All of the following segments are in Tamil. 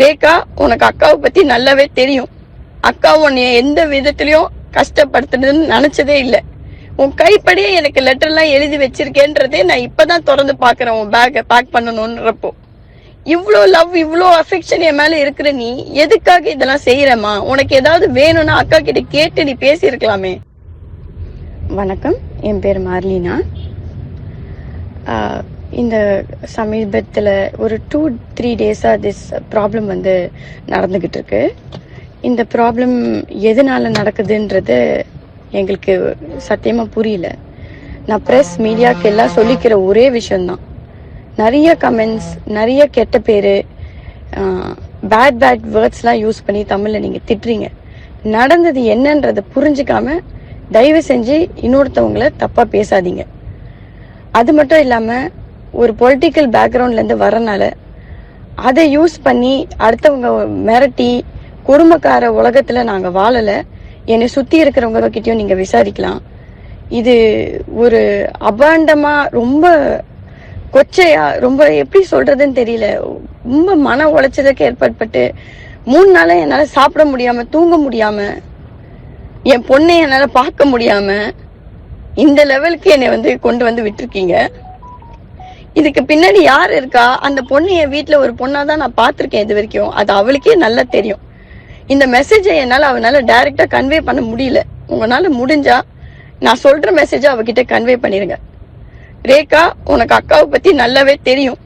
ரேகா உனக்கு அக்காவை பத்தி நல்லாவே தெரியும். அக்கா உன்னைய எந்த விதத்திலயும் கஷ்டப்படுத்துனதுன்னு நினைச்சதே இல்லை. உன் கைப்படியே எனக்கு லெட்டர்லாம் எழுதி வச்சிருக்கேன்றதே நான் இப்பதான் திறந்து பாக்குறேன் உன் பேக்கை பேக் பண்ணணும்ன்றப்போ. இவ்வளோ லவ் இவ்வளோ அஃபெக்ஷன் என் மேல இருக்கிற நீ எதுக்காக இதெல்லாம் செய்யறமா உனக்கு ஏதாவது வேணும்னா அக்கா கிட்ட கேட்டு நீ பேசியிருக்கலாமே. வணக்கம் என் பேர் மார்லினா. இந்த சமீபத்தில் ஒரு டூ த்ரீ டேஸாக திஸ் ப்ராப்ளம் வந்து நடந்துக்கிட்டு இருக்கு இந்த ப்ராப்ளம் எதனால நடக்குதுன்றது எங்களுக்கு சத்தியமாக புரியல. நான் ப்ரெஸ் மீடியாக்கு எல்லாம் சொல்லிக்கிற ஒரே விஷயம்தான். நிறைய கமெண்ட்ஸ் நிறைய கெட்ட பேர் பேட் பேட் வேர்ட்ஸ்லாம் யூஸ் பண்ணி தமிழில் நீங்கள் திட்டுறீங்க. நடந்தது என்னன்றதை புரிஞ்சுக்காம தயவு செஞ்சு இன்னொருத்தவங்களை தப்பாக பேசாதீங்க. அது மட்டும் இல்லாமல் ஒரு பொலிட்டிக்கல் பேக்ரவுண்ட்லேருந்து வரனால அதை யூஸ் பண்ணி அடுத்தவங்க மிரட்டி குடும்பக்கார உலகத்தில் நாங்கள் வாழலை என்னை சுற்றி இருக்கிறவங்க கிட்டேயும் நீங்கள் விசாரிக்கலாம். இது ஒரு அபாண்டமாக ரொம்ப கொச்சையா ரொம்ப எப்படி சொல்றதுன்னு தெரியல. ரொம்ப மன உளைச்சலுக்கு ஏற்பட்பட்டு மூணு நாளா என்னால சாப்பிட முடியாம தூங்க முடியாம என் பொண்ணை என்னால பார்க்க முடியாம இந்த லெவலுக்கு என்னை வந்து கொண்டு வந்து விட்டுருக்கீங்க. இதுக்கு பின்னாடி யார் இருக்கா? அந்த பொண்ணு என் வீட்டில் ஒரு பொண்ணா தான் நான் பார்த்துருக்கேன் இது வரைக்கும். அது அவளுக்கே நல்லா தெரியும். இந்த மெசேஜை என்னால அவனால டைரக்டா கன்வே பண்ண முடியல. உங்களால முடிஞ்சா நான் சொல்ற மெசேஜை அவகிட்ட கன்வே பண்ணிருங்க. ரேகா உனக்கு அக்காவை பத்தி நல்லாவே தெரியும்.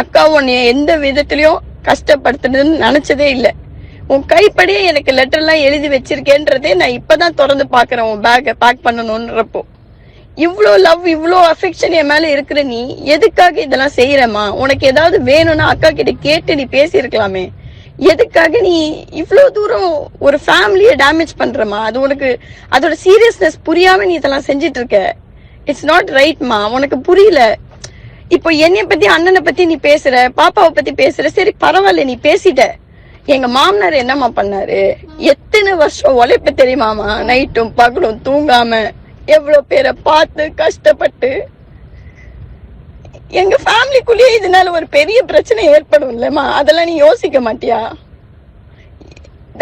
அக்கா உன்னைய எந்த விதத்திலயும் கஷ்டப்படுத்துனதுன்னு நினைச்சதே இல்லை. உன் கைப்படியே எனக்கு லெட்டர்லாம் எழுதி வச்சிருக்கேன்றதே நான் இப்பதான் திறந்து பாக்குறேன் உன் பேக்கை பேக் பண்ணணும்ன்றப்போ. இவ்வளோ லவ் இவ்வளோ அஃபெக்ஷன் என் மேல இருக்கிற நீ எதுக்காக இதெல்லாம் செய்யறமா உனக்கு ஏதாவது வேணும்னா அக்கா கிட்ட கேட்டு நீ பேசியிருக்கலாமே. எதுக்காக நீ இவ்வளோ தூரம் ஒரு ஃபேமிலியை டேமேஜ் பண்றமா அது உனக்கு அதோட சீரியஸ்னஸ் புரியாம நீ இதெல்லாம் செஞ்சிட்டு இருக்க இட்ஸ் நாட் ரைட்மா உனக்கு புரியல. இப்போ என்னைய பத்தி அண்ணனை பத்தி நீ பேசுற பாப்பாவை பத்தி பேசுற சரி பரவாயில்ல நீ பேசிட்ட. எங்க மாமனார் என்னம்மா பண்ணாரு? எத்தனை வருஷம் உழைப்பு தெரியுமாமா நைட்டும் பகலும் தூங்காம. எவ்வளோ பேரை பார்த்து கஷ்டப்பட்டு எங்க ஃபேமிலிக்குள்ளேயே இதனால ஒரு பெரிய பிரச்சனை ஏற்படும் இல்லம்மா அதெல்லாம் நீ யோசிக்க மாட்டியா?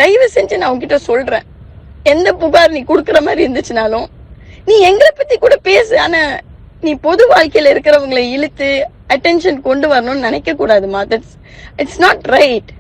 தயவு செஞ்சு நான் உங்ககிட்ட சொல்றேன். எந்த புகார் நீ கொடுக்குற மாதிரி இருந்துச்சுனாலும் நீ எங்களை பத்தி கூட பேசு. ஆனா நீ பொது வாழ்க்கையில இருக்கிறவங்களை இழுத்து அட்டென்ஷன் கொண்டு வரணும்னு நினைக்க கூடாதுமா தட்ஸ் இட்ஸ் நாட் ரைட்